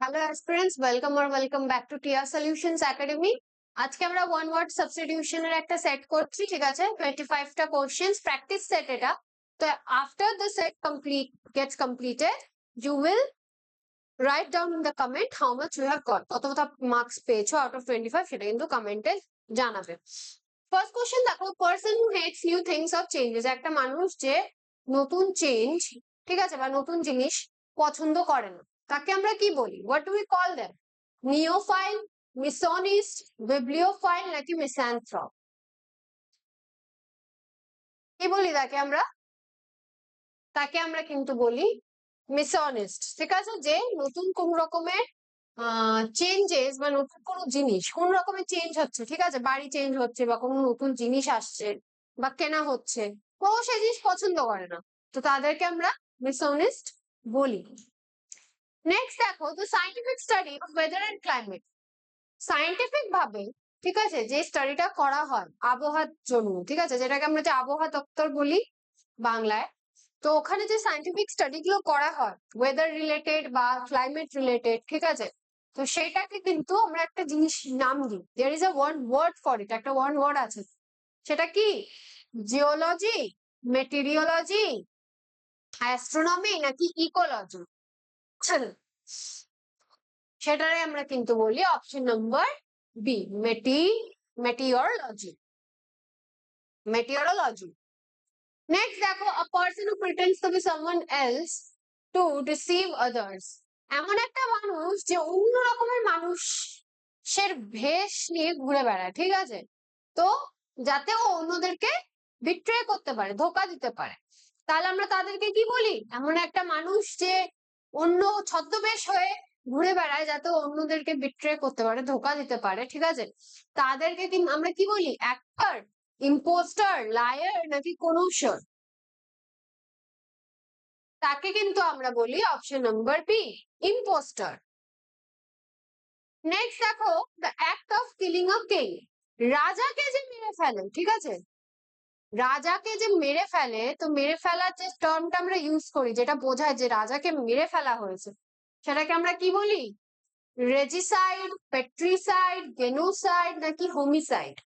Hello aspirants welcome R welcome back to tier solutions academy আজকে আমরা one word সাবস্টিটিউশনের একটা set করছি, ঠিক আছে? টোয়েন্টি ফাইভটা কোশ্চেন্স প্র্যাকটিস সেট এটা। তো after the set complete gets completed you will write down in the comment how much you have got কত কত মার্কস পেয়েছ আউট অফ টোয়েন্টি ফাইভ সেটা কিন্তু কমেন্টে জানাবে। ফার্স্ট কোশ্চেন দেখো person who hates new things of changes একটা মানুষ যে নতুন চেঞ্জ ঠিক আছে? বা নতুন জিনিস পছন্দ করে না। তাকে আমরা কি বলি? What we call them neophile misoneist bibliophile নাকি মিস্যান্থ্রপ কি বলি তাকে আমরা? তাকে আমরা কিন্তু বলি মিসনিস্ট ঠিক আছে? যে নতুন কোন রকমের চেঞ্জেস বা নতুন কোনো জিনিস, কোন রকমের চেঞ্জ হচ্ছে, ঠিক আছে? বাড়ি চেঞ্জ হচ্ছে বা কোনো নতুন জিনিস আসছে বা কেনা হচ্ছে, ও সেই জিনিস পছন্দ করে না। তো তাদেরকে আমরা মিসনিস্ট বলি। নেক্সট দেখো the scientific study of weather and climate scientific ভাবে, ঠিক আছে, যে স্টাডিটা করা হয় আবহাওয়ার জন্য, ঠিক আছে, যেটাকে আমরা যে আবহাওয়া দপ্তর বলি বাংলায়, তো ওখানে যে সাইন্টিফিক স্টাডি গুলো করা হয় ওয়েদার রিলেটেড বা ক্লাইমেট রিলেটেড ঠিক আছে, তো সেটাকে কিন্তু আমরা একটা জিনিস নাম দিই। There is a word for it একটা ওয়ান ওয়ার্ড আছে। সেটা কি? জিওলজি মেটেরিওলজি অ্যাস্ট্রোনমি নাকি ইকোলজি সেটারে আমরা কিন্তু বলি option number B মেটি meteorology meteorology next দেখো a person who pretends to be someone else to deceive others এমন একটা মানুষ যে অন্য রকমের মানুষের ভেষ নিয়ে ঘুরে বেড়ায়, ঠিক আছে? তো যাতে ও অন্যদেরকে বিট্রে করতে পারে, ধোকা দিতে পারে। তাহলে আমরা তাদেরকে কি বলি? এমন একটা মানুষ যে অন্য ছদ্মবেশ হয়ে ঘুরে বেড়ায় যাতে অন্যদেরকে বিট্রে করতে পারে, ধোকা দিতে পারে, ঠিক আছে? তাদেরকে কিন্তু আমরা কি বলি? অ্যাক্টর ইম্পোস্টার লায়ার নাকি কনুশর তাকে কিন্তু আমরা বলি option number B impostor next দেখো the act of killing a king রাজাকে যে মেরে ফেলে, ঠিক আছে? রাজাকে যে মেরে ফেলে, তো মেরে ফেলার যে টার্মটা আমরা ইউজ করি, যেটা বোঝায় যে রাজাকে মেরে ফেলা হয়েছে, সেটাকে আমরা কি বলি? রেজিসাইড পেট্রিসাইড গেনোসাইড নাকি হোমিসাইড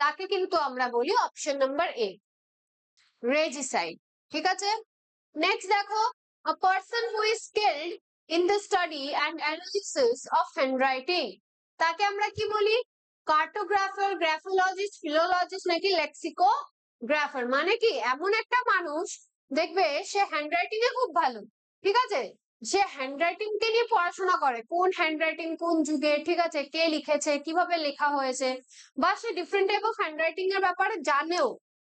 তাকে কিন্তু আমরা বলি অপশন নাম্বার এ রেজিসাইড ঠিক আছে? নেক্সট দেখো a person who is skilled in the study and analysis of handwriting তাকে আমরা কি বলি? কার্টোগ্রাফার গ্রাফোলজিস্ট ফিলোলজিস্ট নাকি লেক্সিকোগ্রাফার মানে কি? এমন একটা মানুষ, দেখবে সে হ্যান্ডরাইটিং এ খুব ভালো, ঠিক আছে? সে হ্যান্ডরাইটিং কে নিয়ে পড়াশোনা করে। কোন হ্যান্ডরাইটিং কোন যুগে, ঠিক আছে? কে লিখেছে? কীভাবে লেখা হয়েছে? বা সে ডিফারেন্ট টাইপ অফ হ্যান্ডরাইটিং এর ব্যাপারে জানেও,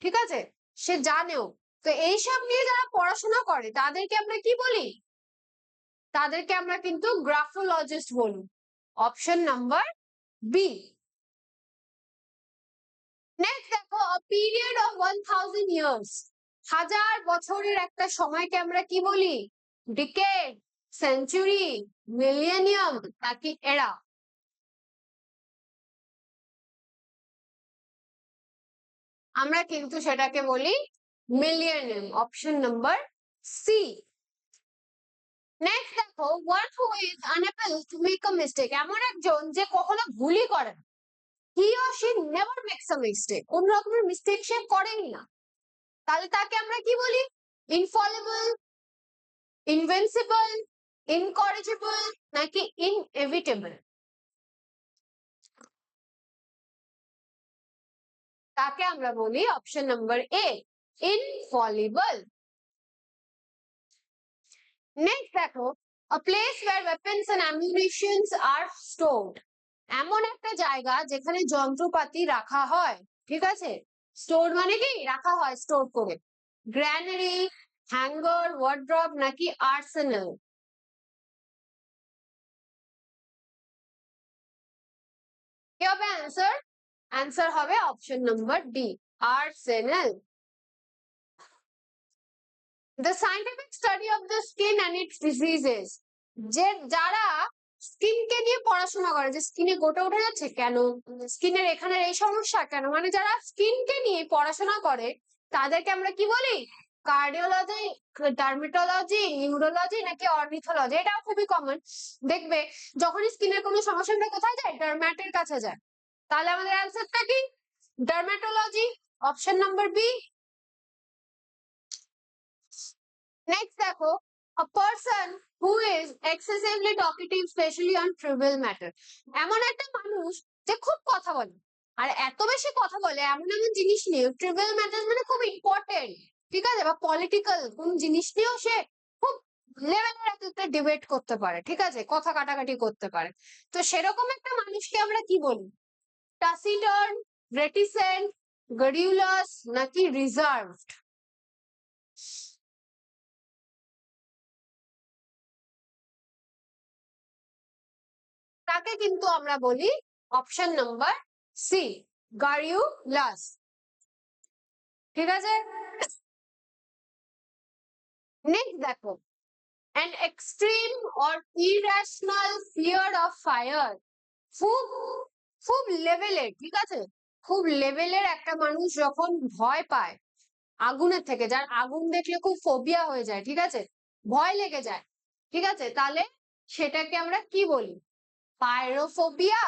ঠিক আছে? সে জানেও। তো এইসব নিয়ে যারা পড়াশোনা করে, তাদেরকে আমরা কি বলি? তাদেরকে আমরা কিন্তু গ্রাফোলজিস্ট বলি। অপশন নাম্বার বি নেক্সট দেখো period of one thousand years হাজার বছরের একটা সময়কে আমরা কি বলি? ডিকেড সেঞ্চুরি মিলিয়নিয়াম নাকি এরা আমরা কিন্তু সেটাকে বলি millennium option number C next দেখো one who is unable to make a mistake এমন একজন যে কখনো ভুলই করে না। He or she never makes a mistake কোন রকমের মিস্টেক সে করেনি না। তাহলে তাকে আমরা কি বলি? ইনফলেবল ইনভেন্সিবল ইনকরেজিবল নাকি ইনএভিটেবল তাকে আমরা বলি option number A infallible next দেখো, a place where weapons and ammunitions are এমন একটা জায়গা যেখানে যন্ত্রপাতি রাখা হয়, ঠিক আছে? স্টোর মানে কি? রাখা হয় স্টোর করে। গ্র্যানারি হ্যাঙ্গার ওয়ার্ড্রপ নাকি আর্সেনাল কি হবে অ্যান্সার অ্যান্সার হবে option number D arsenal the scientific study of the skin and its diseases যে, যারা স্কিনকে নিয়ে পড়াশোনা করে, যে স্কিনে গোটে উঠে যাচ্ছে কেন? স্কিনের এখানের এই সমস্যা কেন? মানে যারা স্কিনকে নিয়ে পড়াশোনা করে, তাদেরকে আমরা কি বলি? কার্ডিওলজি ডার্মেটোলজি নিউরোলজি নাকি অর্নিথোলজি এটাও খুবই কমন দেখবে, যখনই স্কিনের কোনো সমস্যা আমরা কোথায় যায়? ডার্ম্যাটের কাছে যায়। তাহলে আমাদের অ্যান্সারটা কি? Dermatology option number B next দেখো a person who is excessively talkative, especially on trivial matter. এমন একটা মানুষ যে খুব কথা বলে। আর এত বেশি কথা বলে, এমন এমন জিনিস নিয়ে ট্রিভিয়াল ম্যাটার মানে খুব ইম্পর্টেন্ট ঠিক আছে? বা পলিটিক্যাল কোন জিনিস নিয়েও সে খুব লেভেলের একটা ডিবেট করতে পারে, ঠিক আছে? কথা কাটাকাটি করতে পারে। তো সেরকম একটা মানুষকে আমরা কি বলি? টাসিটন রেটিসেন্ট গরিউলাস নাকি রিজার্ভড তাকে কিন্তু আমরা বলি অপশন নাম্বার সি গারিউলাস ঠিক আছে? নেক্সট দেখো, an extreme or irrational fear of fire. খুব খুব লেভেলের ঠিক আছে? খুব লেভেলের একটা মানুষ যখন ভয় পায় আগুনের থেকে, যার আগুন দেখলে খুব ফোবিয়া হয়ে যায়, ঠিক আছে? ভয় লেগে যায়, ঠিক আছে? তাহলে সেটাকে আমরা কি বলি? পাইরোফোবিয়া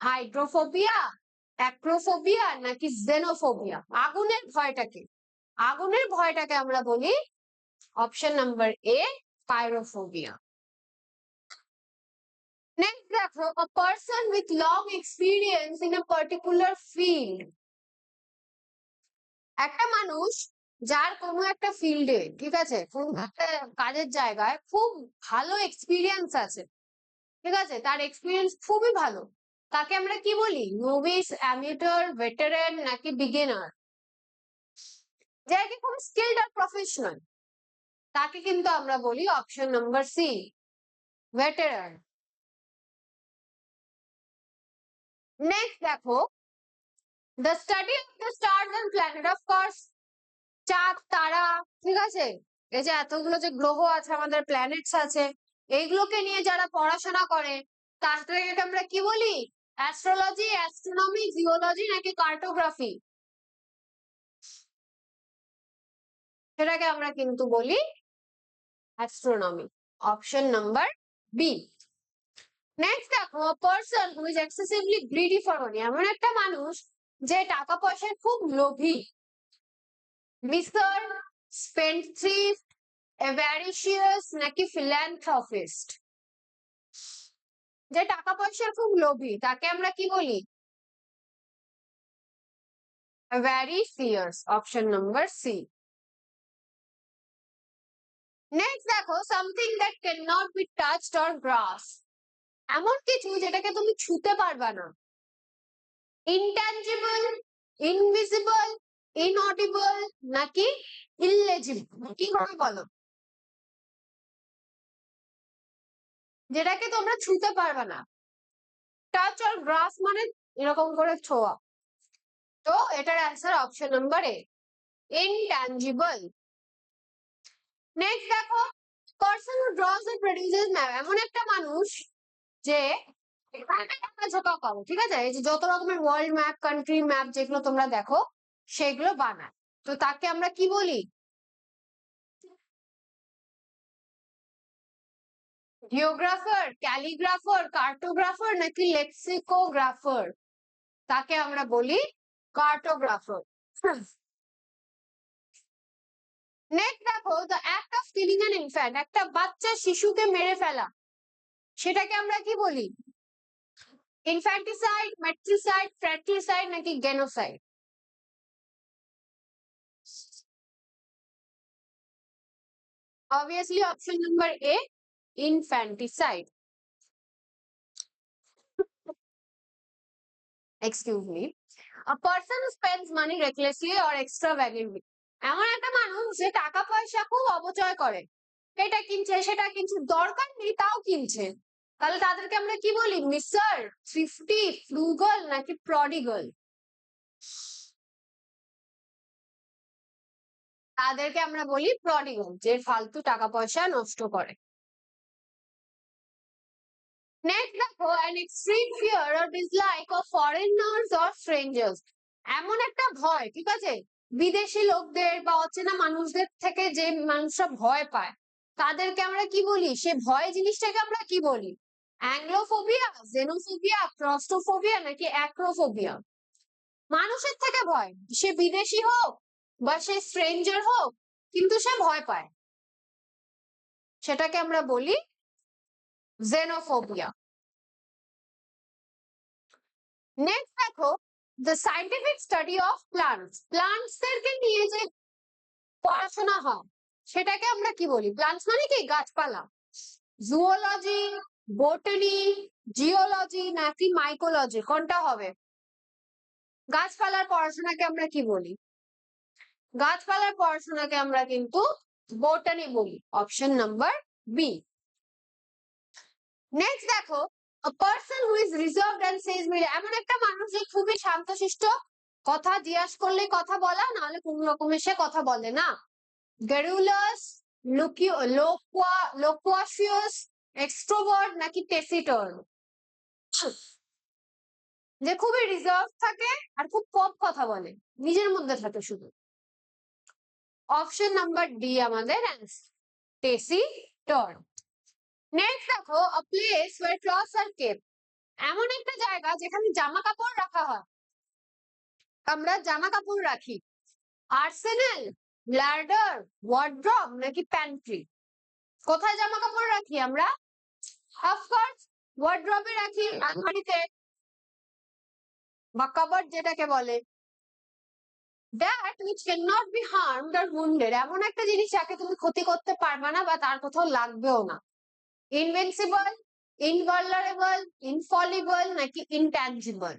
হাইড্রোফোবিয়া অ্যাক্রোফোবিয়া নাকি জেনোফোবিয়া আগুনের ভয়টাকে। আগুনের ভয়টাকে আমরা বলি option number A pyrophobia next দেখো, a person with long experience in a particular field. একটা মানুষ যার কোনো একটা ফিল্ডে ঠিক আছে? কোন একটা কাজের জায়গায় খুব ভালো এক্সপিরিয়েন্স আছে। ঠিক আছে? তার এক্সপিরিয়েন্স খুবই ভালো। তাকে আমরা কি বলি? নোভিস অ্যামিটার ভেটারেন নাকি বিগিনার যে কি খুব স্কিলড আর প্রফেশনাল তাকে কিন্তু আমরা বলি option number C veteran next দেখো the study of the stars and planet of course চাঁদ, তারা, ঠিক আছে? এই যে এতগুলো যে গ্রহ আছে, আমাদের প্ল্যানেটস আছে এইগুলোকে নিয়ে যারা পড়াশোনা করে তাদেরকে আমরা কি বলি? অ্যাস্ট্রোলজি অ্যাস্ট্রোনমি জিওলজি নাকি কার্টোগ্রাফি সেটাকে আমরা কিন্তু বলি astronomy option number B next দেখো person who is excessively greedy for money এমন একটা মানুষ যে টাকা পয়সার খুব লোভী। মিস্টার স্পেন্ডথ্রিফট অ্যাভারিশিয়াস নাকি ফিল্যান্থ্রপিস্ট যে টাকা পয়সার খুব লোভী, তাকে আমরা কি বলি? Fierce option number C next দেখো something that can not be touched or grasp এমন কিছু যেটাকে তুমি ছুতে পারবা না। ইনট্যাঞ্জিবল ইনভিজিবল ইনঅডিবল নাকি ইললেজিবল কি করে বলো? যেটাকে তোমরা ছুঁতে পারবে না। টাচ অর গ্রাস মানে এরকম করে ছোঁয়া। তো এটার answer option number A intangible next দেখো person draws and produces map এমন একটা মানুষ যে ঝোঁকা করো ঠিক আছে? এই যে যত রকমের ওয়ার্ল্ড ম্যাপ কান্ট্রি ম্যাপ যেগুলো তোমরা দেখো, সেগুলো বানায়। তো তাকে আমরা কি বলি? জিওগ্রাফার ক্যালিগ্রাফার কার্টোগ্রাফার নাকি লেক্সিকোগ্রাফার তাকে আমরা বলি কার্টোগ্রাফার নেক্সট দেখো the act of killing an infant একটা বাচ্চা শিশুকে মেরে ফেলা সেটাকে আমরা কি বলি ইনফ্যান্টিসাইড ম্যাট্রিসাইড ফ্র্যাট্রিসাইড নাকি গেনোসাইড obviously option number A infanticide. Excuse me. A person who spends money recklessly or extravagantly. এমন একটা মানুষ যে টাকা পয়সা খুব অপচয় করে। এটা কিনছে, সেটা কিনছে, দরকার নেই, তাও কিনছে। তাহলে তাদেরকে আমরা কি বলি? মিস্টার থ্রিফটি ফ্রুগল নাকি প্রডিগল? তাদেরকে আমরা বলি প্রডিগল, যে ফালতু টাকা পয়সা নষ্ট করে। নেক্সট দেখো an extreme fear or dislike of foreigners or strangers. এমন একটা ভয়, ঠিক আছে? বিদেশি লোকদের বা অচেনা মানুষদের থেকে যে মানুষরা ভয় পায়, তাদেরকে আমরা কি বলি? সে ভয় জিনিসটাকে আমরা কি বলি? অ্যাংলোফোবিয়া জেনোফোবিয়া ক্রস্টোফোবিয়া নাকি অ্যাক্রোফোবিয়া মানুষের থেকে ভয়। সে বিদেশি হোক বা সে স্ট্রেঞ্জার হোক, কিন্তু সে ভয় পায়। সেটাকে আমরা বলি জেনোফোবিয়া নেক্সট দেখো the scientific study of plants plants দেরকে নিয়ে যে পড়াশোনা হয় সেটাকে আমরা কি বলি প্লান্টস মানে কি গাছপালা জুওলজি বোটানি জিওলজি নাকি মাইকোলজি কোনটা হবে গাছপালার পড়াশোনাকে আমরা কি বলি গাছপালার পড়াশোনাকে আমরা কিন্তু বোটানি বলি অপশন নাম্বার বি নেক্সট দেখো person who is reserved and says me এমন একটা মানুষ যে খুবই শান্তশিষ্ট, কথা জিজ্ঞাস করলে কথা বলা, নাহলে কোন রকমের সে কথা বলে না। গ্যারুলাস লোকুয়া লোকুয়াশিয়াস এক্সট্রোভার্ট নাকি টেসিটর যে খুবই রিজার্ভ থাকে আর খুব কম কথা বলে, নিজের মধ্যে থাকে শুধু। অপশন নাম্বার ডি আমাদের টেসিটর নেক্সট দেখো, a place where clothes are kept. এমন একটা জায়গা যেখানে জামা কাপড় রাখা হয়। আমরা জামা কাপড় রাখি। আর্সেনাল ব্লাডার ওয়ার্ড্রপ নাকি প্যান্ট্রি কোথায় জামা কাপড় রাখি আমরা? অফকোর্স ওয়ার্ড্রপে রাখি আলমারিতে। বা কভার যেটাকে বলে। That which can not be harmed R wounded এমন একটা জিনিস যাকে তুমি ক্ষতি করতে পারবে না বা তার কোথাও লাগবেও না। ইনভিনসিবল ইনভালনারেবল ইনফলিবল নাকি ইনট্যাঞ্জিবল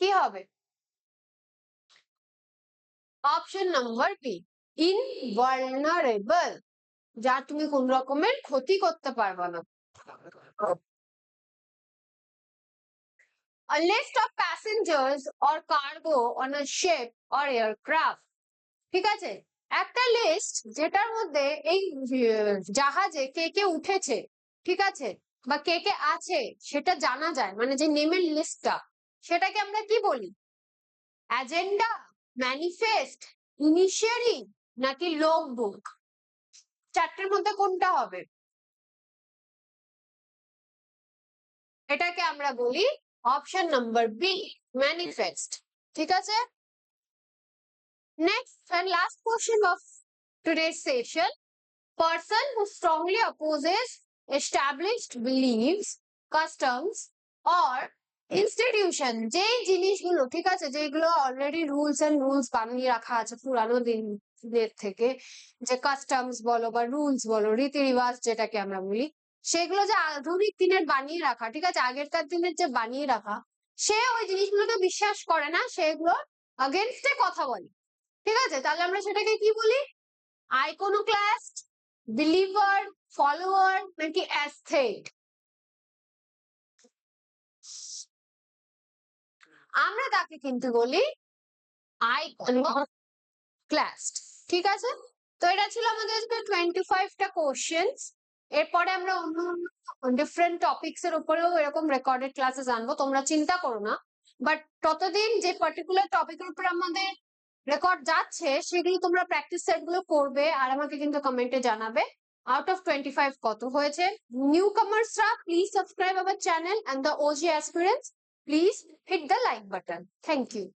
কি হবে? অপশন নাম্বার বি ইনভালনারেবল যা তুমি কোন রকমের ক্ষতি করতে পারবে না। A list of passengers or cargo on a ship or aircraft, ঠিক আছে? একটা লিস্ট যেটার মধ্যে এই জাহাজে কে কে উঠেছে, ঠিক আছে? বা কে কে আছে, সেটা জানা যায়। মানে যে নেমের লিস্টটা সেটাকে আমরা কি বলি? অ্যাজেন্ডা ম্যানিফেস্ট ইনিশিয়ারি নাকি লগ বুক চারটের মধ্যে কোনটা হবে? এটাকে আমরা বলি অপশন নাম্বার বি ম্যানিফেস্ট ঠিক আছে? Next and last question of today's session. Person who strongly opposes established beliefs, customs, or institution, যে জিনিসগুলো, ঠিক আছে, যেগুলো অলরেডি রুলস এন্ড রুলস বানিয়ে রাখা আছে পুরানো দিনের থেকে, যে কাস্টমস বলো বা রুলস বলো রীতি রিবাজ যেটাকে আমরা বলি, সেগুলো যে আধুনিক দিনের বানিয়ে রাখা, ঠিক আছে, আগেরকার দিনের যে বানিয়ে রাখা, সে ওই জিনিসগুলোকে বিশ্বাস করে না, সেগুলো আগেনস্টে কথা বলে। ঠিক আছে? তাহলে আমরা সেটাকে কি বলি? আইকোনোক্লাস্ট বিলিভার ফলোয়ার নাকি অ্যাস্থেট আমরা তাকে কিন্তু বলি আইকোনোক্লাস্ট ঠিক আছে? তো এটা ছিল আমাদের টোয়েন্টি ফাইভটা কোশ্চেন্স এরপরে আমরা অন্য অন্য ডিফারেন্ট টপিকস এর উপরেও এরকম রেকর্ডেড ক্লাসেস আনব, তোমরা চিন্তা করো না। বাট ততদিন যে পার্টিকুলার টপিকের উপর আমাদের রেকর্ড যাচ্ছে, সেগুলো তোমরা প্র্যাকটিস সেটগুলো করবে আর আমাকে কিন্তু কমেন্টে জানাবে। আউট অফ টোয়েন্টি ফাইভ কত হয়েছে? New কামার্সরা please subscribe our channel and the OG aspirants please hit the like button thank you